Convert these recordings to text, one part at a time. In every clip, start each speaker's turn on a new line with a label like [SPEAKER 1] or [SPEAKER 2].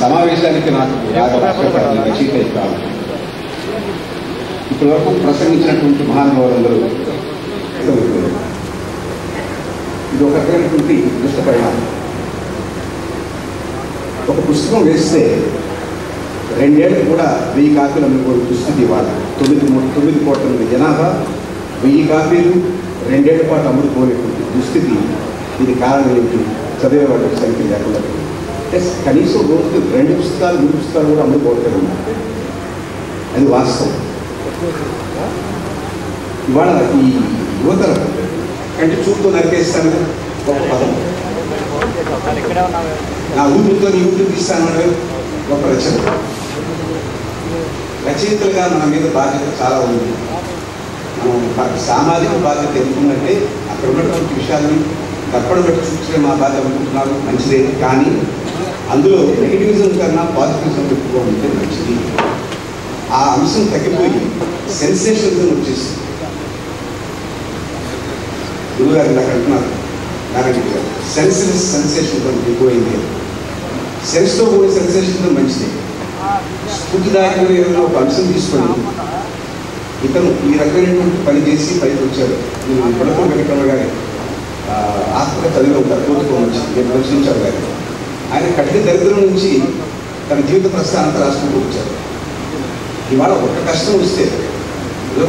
[SPEAKER 1] సమావేశానికి నాకు రచయిత కాదు ఇప్పటి వరకు ప్రసంగించినటువంటి మహానుభావులందరూ ఇది ఒక రకమైనటువంటి దృష్ట పరిణామం. ఒక పుస్తకం వేస్తే రెండేళ్ళు కూడా వెయ్యి కాపీలు అమ్ముకోవడం దుస్థితి ఇవాళ. తొమ్మిది తొమ్మిది కోట్ల మంది జనాభా వెయ్యి కాపీలు రెండేళ్ళ పాటు అమ్ముడుకోలేటువంటి దుస్థితి. ఇది కారణం ఏంటి చదివేవాళ్ళకి సంఖ్య లేకుండా పోయింది. అంటే కనీసం రోజుకి రెండు పుస్తకాలు మూడు పుస్తకాలు కూడా అమ్ముకోవట్లేదు అది వాస్తవం. ఇవాళ ఈ యువతరం అంటే చూపుతో నరికేస్తాను ఒక పదం. నా ఊపిరితో నీ ఊపిరి తీస్తాను రచన. రచయితలుగా మన మీద బాధ్యత చాలా ఉంది. మనం సామాజిక బాధ్యత ఎందుకంటే అక్కడ ఉన్నటువంటి విషయాన్ని తప్పడం బట్టి చూపించడం మా బాధ్యత అనుకుంటున్నారు మంచిదే. కానీ అందులో నెగిటివిజం కన్నా పాజిటివిజం ఎక్కువ ఉంటే మంచిది. ఆ అంశం తగ్గిపోయి సెన్సేషనిజం వచ్చేసింది గురుగారు నాకు అంటున్నారు నారాయణ గారు సెన్స్లెస్ సెన్సేషన్తో ఎక్కువైంది. సెన్స్తో కూడిన సెన్సేషన్తో మంచిది. స్ఫూర్తిదాయకమైన ఏదైనా ఒక అంశం తీసుకోండి. ఇతను ఈ రకమైనటువంటి పని చేసి పైకి వచ్చాడు. నేను పడకం వెంకటరమణ గారి ఆ, ఆత్మక చదివి ఉంటారు కోరుకోవచ్చు నేను ప్రశ్నించాడు గారు ఆయన కఠిన దరిద్రం నుంచి తన జీవిత ప్రస్థానంత రాష్ట్రంలో వచ్చారు. ఇవాళ ఒక్క కష్టం వస్తే ఏదో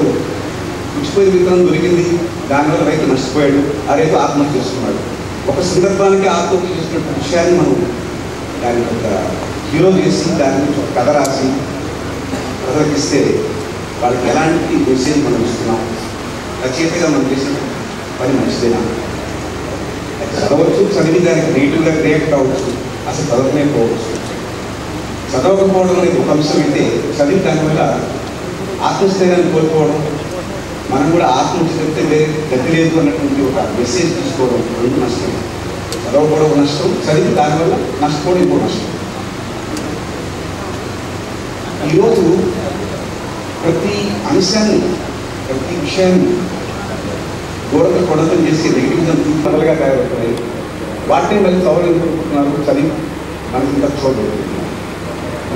[SPEAKER 1] పుచ్చిపోయిన విత్తనం దొరికింది. దానివల్ల రైతు నష్టపోయాడు. ఆ రైతు ఆత్మహత్య చేసుకున్నాడు. ఒక సందర్భానికి ఆత్మహత్య చేసినటువంటి విషయాన్ని మనం దాని ఒక హీరో చేసి దాని గురించి ఒక కథ రాసి ప్రదర్శిస్తే వాళ్ళకి ఎలాంటి మెసేజ్ మనం ఇస్తున్నాం? రచయితగా మనం చేసిన పని మంచిదేనా? చదవచ్చు చదివి దానికి నెగిటివ్గా రియాక్ట్ అవ్వచ్చు అసలు చదవనే పోవచ్చు చదవకపోవడం అనేది ఒక అంశం అయితే చదివి దానివల్ల ఆత్మస్థైర్యాన్ని కోల్పోవడం మనం కూడా ఆత్మహత్య చెప్తే గతి లేదు అన్నటువంటి ఒక మెసేజ్ తీసుకోవడం రెండు నష్టం. చదవకపోవడం నష్టం చదివి దానివల్ల నష్టపోవడం ఇంకో నష్టం. ఈరోజు ప్రతి అంశాన్ని ప్రతి విషయాన్ని గోడకు కొడతం చేసి నెగిటివిజం మొదలుగా తయారవుతున్నాయి. వాటిని మళ్ళీ చదవాలనుకుంటున్నారు చదివి మనకి ఇంకా చూడలేదు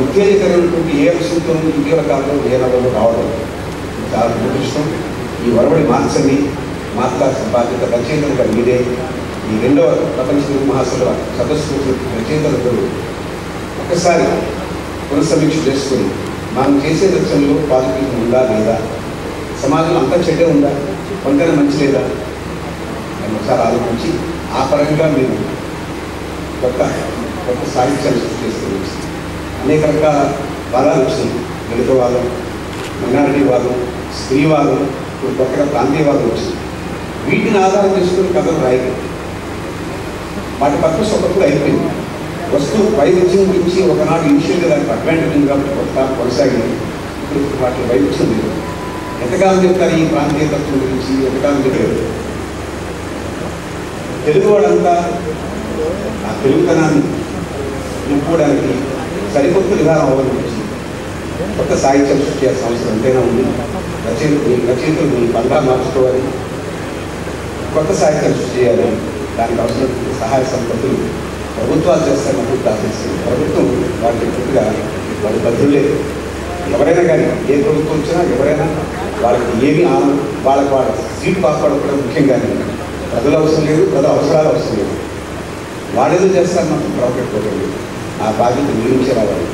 [SPEAKER 1] ఉత్తేజకరమైనటువంటి ఏ అంశంతో ఇటీవల కాలంలో ఏ రంగంలో రావడం. చాలా దురదృష్టం. ఈ వరవడి మార్చండి మార్చాల్సిన బాధ్యత రచయితలుగా మీరే ఈ రెండవ ప్రపంచ తెలుగు మహాసభ సదస్సు రచయితలందరూ ఒక్కసారి పునఃసమీక్ష చేసుకుని మనం చేసే రచనలో పాజిటివ్ ఉందా లేదా? సమాజంలో అంతా చెడ్డే ఉందా? కొంతైనా మంచి లేదా? అని ఒకసారి ఆలోచించి ఆ పరంగా మీరు కొత్త కొత్త సాహిత్యాన్ని సృష్టి అనేక రకాల వాదాలు వచ్చినాయి దళితవాదం మైనారిటీ వాదం స్త్రీవాదం ఇప్పుడు కొత్తగా ప్రాంతీయవాదం వచ్చింది వీటిని ఆధారం చేసుకుని కథలు రాయగలరు వాటి పర్పస్ ఒకప్పుడు అయిపోయింది. వస్తువు వైవిధ్యం గురించి ఒకనాడు ఇనిషియల్గా దానికి అడ్వాంటేజ్ ఉంది కాబట్టి కొత్త కొనసాగింది. ఇప్పుడు వాటి వైవిధ్యం లేదు. ఎంతకాలం చెప్తారు ఈ ప్రాంతీయ తత్వం గురించి? ఎంతకాలం చెప్పారు? తెలుగు వాళ్ళంతా ఆ తెలుగుతనాన్ని నింపుకోవడానికి సరికొత్త విధానం అవలంబించింది కొత్త సాహిత్యం సృష్టి చేయాల్సిన ఎంతైనా ఉంది. రచయితలు రచయితలు మీ బంధా మార్చుకోవాలి. కొత్త సాహిత్యం సృష్టి చేయాలి. దానికి అవసరమైన సహాయ సంపత్తులు ప్రభుత్వాలు చేస్తారని అభివృద్ధి ఆశిస్తుంది ప్రభుత్వం వాటి పూర్తిగా వాళ్ళ బద్దులే ఎవరైనా కానీ ఏ ప్రభుత్వం వచ్చినా ఎవరైనా వాళ్ళకి ఏమి ఆనందం వాళ్ళకి వాళ్ళ సీట్ కాపాడుకోవడం ముఖ్యంగా ప్రజల అవసరం లేదు ప్రజల అవసరాలు అవసరం లేదు. వాళ్ళేదో చేస్తారు మాత్రం ప్రవకెట్టుకోకండి ఆ బాధ్యత మీ రావాలి.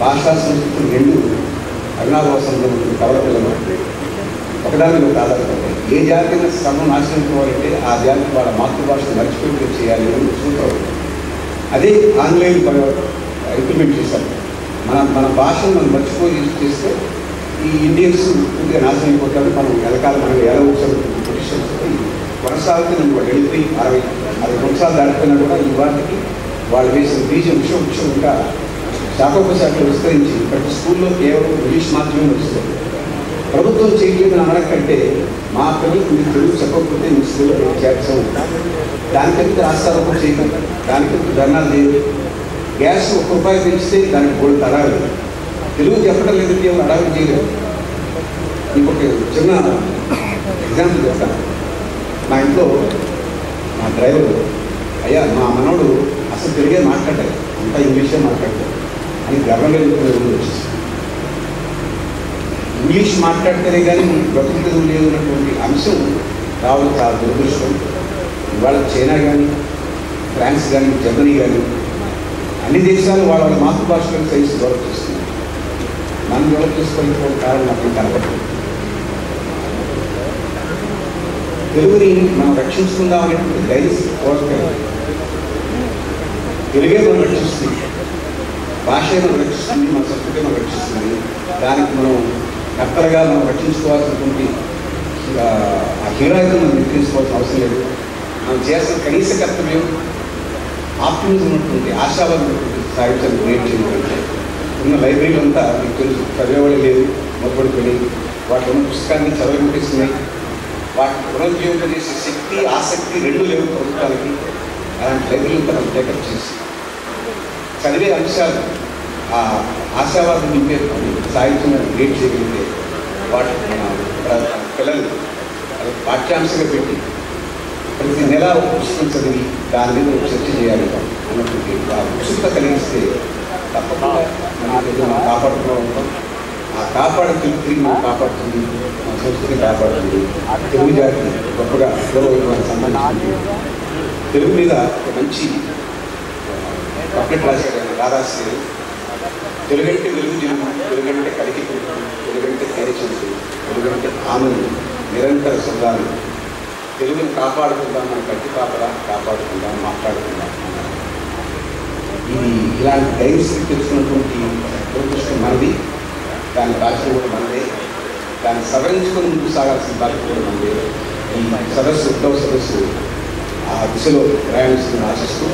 [SPEAKER 1] భాషా సంస్కృతులు రెండు అరుణాభాసంలో ఉంటుంది. కవల పిల్లలు ఒకదాని మీద ఒకటి ఆధారపడతాయి ఏ జాతిని సర్వం నాశనం ఆ జాతి వాళ్ళ మాతృభాషను మర్చిపోయి చేయాలి అని సూత్రం. అదే ఆంగ్లేయులు ఇంప్లిమెంట్ చేశారు. మన మన భాషను మనం మర్చిపోయి చేస్తే ఈ ఇండియన్స్ పూర్తిగా నాశనం అయిపోతారు. మనం వెనకాల మనం ఎలా వచ్చారు పొజిషన్స్ కొనసాగుతూ వెళ్ళిపోయి అరవై అరవై సంవత్సరాలు దాటిపోయినా కూడా ఈ వాటికి వాళ్ళు వేసిన బీజం విషయం విషయం ఇంకా శాఖోపశాఖలు విస్తరించి ప్రతి స్కూల్లో కేవలం ఇంగ్లీష్ మాత్రమే వస్తుంది. ప్రభుత్వం చేయలేదని అనడం కంటే మా పిల్లలకు మీరు తెలుగు చెప్పకపోతే మీ స్కూల్లో చేర్చం దానికంటే రాష్ట్రాలకు చేయడం దానికంటే ధర్నాలు లేదు గ్యాస్ ఒక్క రూపాయి పెంచితే దానికి మూడు తరాలు తెలుగు చెప్పడం లేదంటే ఎవరు అడవి చేయలేదు. ఇంకొక చిన్న ఎగ్జాంపుల్ చెప్తాను. మా ఇంట్లో మా డ్రైవర్ అయ్యా మా మనోడు అసలు తెలుగే మాట్లాడలేదు. అంతా ఇంగ్లీషే మాట్లాడలేదు. అని గర్వంగా చెప్పుకునే ఇంగ్లీష్ మాట్లాడితేనే కానీ మనకి బ్రతుకుతుంది లేదు అన్నటువంటి అంశం రావడం చాలా దురదృష్టం. ఇవాళ చైనా కానీ ఫ్రాన్స్ కానీ జర్మనీ కానీ అన్ని దేశాలు వాళ్ళ వాళ్ళ మాతృభాషలను సైన్స్ డెవలప్ చేస్తున్నారు మనం డెవలప్ చేసుకోవడానికి కారణం నాకు కనపడలేదు తెలుగుని మనం రక్షించుకుందాం అనేటువంటి ధైర్య కోరిక తెలుగే మనం రక్షిస్తుంది భాష మనం రక్షిస్తుంది మన సంస్కృతి మనం రక్షిస్తుంది దానికి మనం కర్తలుగా మనం రక్షించుకోవాల్సినటువంటి ఆ, ఆ హీరోయిజం మనం నిర్వహించుకోవాల్సిన అవసరం లేదు. మనం చేసిన కనీస కర్తవ్యం ఆప్టిమిజం ఉన్నటువంటి ఆశావాదం ఉన్నటువంటి సాహిత్యాన్ని క్రియేట్ చేయడం ఉన్న లైబ్రరీలు అంతా మీకు తెలుసు చదివేవాళ్ళు లేదు మొదలుకొని వాటి ఉన్న పుస్తకాన్ని చదవనిపిస్తున్నాయి వాటి పునరుజ్జీవింపజేసే శక్తి ఆసక్తి రెండు లేవు ప్రభుత్వానికి. అలాంటి లైబ్రరీలు మనం టేకప్ చేసి చదివే అంశాలు ఆ ఆశావాదం నింపే సాహిత్యం క్రియేట్ చేయగలిగితే వాటి మన ప్ర- పిల్లలు పాఠ్యాంశంగా పెట్టి ప్రతి నెల ఒక పుస్తకం చదివి దాని మీద ఒక చర్చ చేయాలి అన్నటువంటి ఆ ఉత్సుకత కలిగిస్తే తప్పకుండా మన కాపాడుతూ ఉంటాం ఆ కాపాడే తిరిగి మనం కాపాడుతుంది మన సంస్కృతిని కాపాడుతుంది తెలుగు జాతిని గొప్పగా గౌరవానికి సంబంధించింది. తెలుగు మీద ఒక మంచి పబ్లిక్ రాశారు ఆయన రాధాశ్రీ తెలుగంటే వెలుగు జిలుగు తెలుగంటే కలికి తెలుగంటే తేరచుంటు తెలుగంటే ఆనందం నిరంతర సంధానం. తెలుగుని కాపాడుకుందాం మనం కట్టి కాపడా కాపాడుకుందాం మాట్లాడుకుందాం ఇది ఇలాంటి డైవర్సిటీ తెలిసినటువంటి దురదృష్టం మనది దాని భాష కూడా మనదే. దాన్ని సవరించుకొని ముందుకు సాగాల్సిన బాధ్యత కూడా మనదే. ఈ సదస్సు ఉద్యోగ సదస్సు ఆ దిశలో ప్రయాణిస్తున్న ఆశిస్తూ